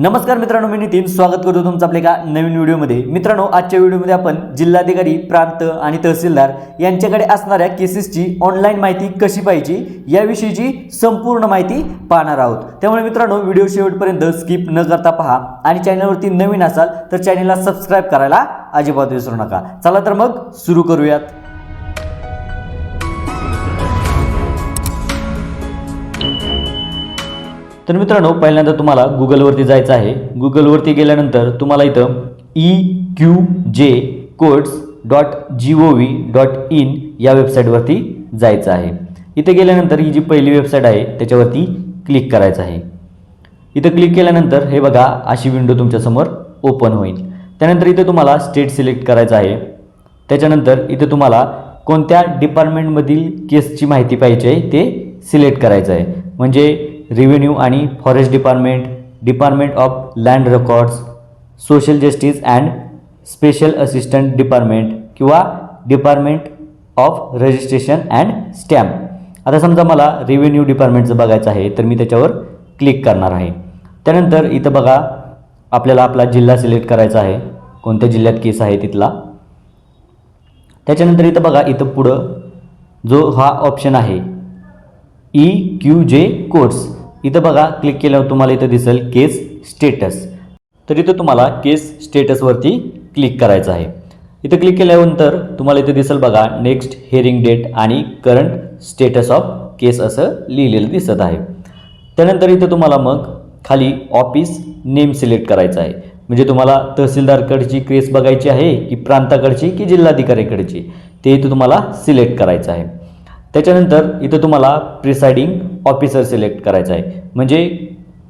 नमस्कार मित्रांनो मी नितीन. स्वागत करतो तुमचं आपल्या एका नवीन व्हिडिओमध्ये. मित्रांनो आजच्या व्हिडिओमध्ये आपण जिल्हाधिकारी प्रांत आणि तहसीलदार यांच्याकडे असणाऱ्या केसेसची ऑनलाईन माहिती कशी पाहिजे याविषयीची संपूर्ण माहिती पाहणार आहोत. त्यामुळे मित्रांनो व्हिडिओ शेवटपर्यंत स्किप न करता पहा आणि चॅनलवरती नवीन असाल तर चॅनलला सबस्क्राईब करायला अजिबात विसरू नका. चला तर मग सुरू करूयात. तर मित्रांनो पहिल्यांदा तुम्हाला गुगलवरती जायचं आहे. गुगलवरती गेल्यानंतर तुम्हाला इथं E Q J codes dot G O V dot in या वेबसाईटवरती जायचं आहे. इथे गेल्यानंतर ही जी पहिली वेबसाईट आहे त्याच्यावरती क्लिक करायचं आहे. इथं क्लिक केल्यानंतर हे बघा अशी विंडो तुमच्यासमोर ओपन होईल. त्यानंतर इथे तुम्हाला स्टेट सिलेक्ट करायचं आहे. त्याच्यानंतर इथे तुम्हाला कोणत्या डिपार्टमेंटमधील केसची माहिती पाहिजे आहे ते सिलेक्ट करायचं आहे. म्हणजे रेव्हेन्यू आणि forest department department of land records social justice and special assistant department किंवा department of registration and stamp आता समजा मला रेव्हेन्यू डिपार्टमेंटचं बघायचं आहे तर मी त्याच्यावर क्लिक करणार आहे. त्यानंतर इथं बघा आपल्याला आपला जिल्हा सिलेक्ट करायचा आहे. कोणत्या जिल्ह्यात केस आहे तिथला? त्याच्यानंतर इथं बघा इथं पुढं जो हा ऑप्शन आहे ई क्यू जे कोर्स इथं बघा क्लिक केल्यावर तुम्हाला इथं दिसेल केस स्टेटस तर इथं तुम्हाला केस स्टेटसवरती क्लिक करायचं आहे. इथं क्लिक केल्यानंतर तुम्हाला इथं दिसेल बघा नेक्स्ट हेअरिंग डेट आणि करंट स्टेटस ऑफ केस असं लिहिलेलं दिसत आहे. त्यानंतर इथं तुम्हाला मग खाली ऑफिस नेम सिलेक्ट करायचं आहे. म्हणजे तुम्हाला तहसीलदारकडची केस बघायची आहे की प्रांताकडची की जिल्हाधिकाऱ्याकडची ते इथं तुम्हाला सिलेक्ट करायचं आहे. त्याच्यानंतर इथं तुम्हाला प्रिसाइडिंग ऑफिसर सिलेक्ट करायचं आहे. म्हणजे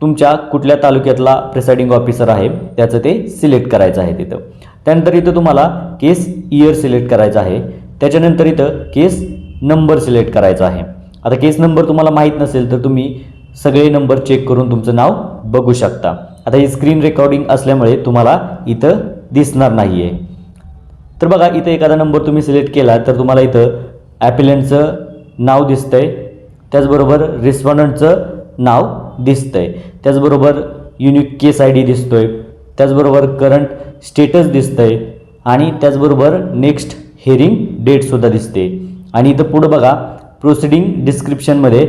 तुमच्या कुठल्या तालुक्यातला प्रिसायडिंग ऑफिसर आहे त्याचं ते सिलेक्ट करायचं आहे तिथं. त्यानंतर इथं तुम्हाला केस इयर सिलेक्ट करायचं आहे. त्याच्यानंतर इथं केस नंबर सिलेक्ट करायचा आहे. आता केस नंबर तुम्हाला माहीत नसेल तर तुम्ही सगळे नंबर चेक करून तुमचं नाव बघू शकता. आता ही स्क्रीन रेकॉर्डिंग असल्यामुळे तुम्हाला इथं दिसणार नाही आहे तर बघा इथं एखादा नंबर तुम्ही सिलेक्ट केला तर तुम्हाला इथं ॲपिलंटचं नाव दिसतंय. त्याचबरोबर रिस्पॉन्डंटचं नाव दिसतंय. त्याचबरोबर युनिक केस आय डी दिसतोय. त्याचबरोबर करंट स्टेटस दिसतंय. आणि त्याचबरोबर नेक्स्ट हेरिंग डेटसुद्धा दिसते. आणि इथं पुढं बघा प्रोसिडिंग डिस्क्रिप्शनमध्ये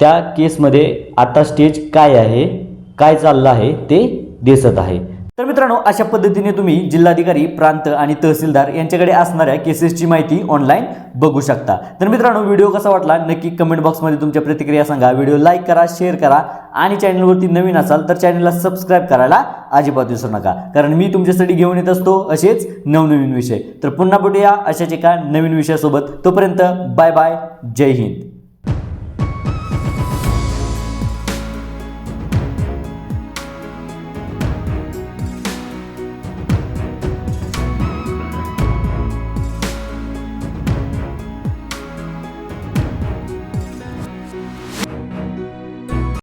त्या केसमध्ये आता स्टेज काय आहे काय चाललं आहे ते दिसत आहे. तर मित्रांनो अशा पद्धतीने तुम्ही जिल्हाधिकारी प्रांत आणि तहसीलदार यांच्याकडे असणाऱ्या केसेसची माहिती ऑनलाईन बघू शकता. तर मित्रांनो व्हिडिओ कसा वाटला? नक्की कमेंट बॉक्समध्ये तुमच्या प्रतिक्रिया सांगा. व्हिडिओ लाईक करा शेअर करा आणि चॅनलवरती नवीन असाल तर चॅनलला सबस्क्राईब करायला अजिबात विसरू नका. कारण मी तुमच्यासाठी घेऊन येत असतो असेच नवनवीन विषय. तर पुन्हा भेटूया अशाच एका नवीन विषयासोबत. तोपर्यंत बाय बाय जय हिंद.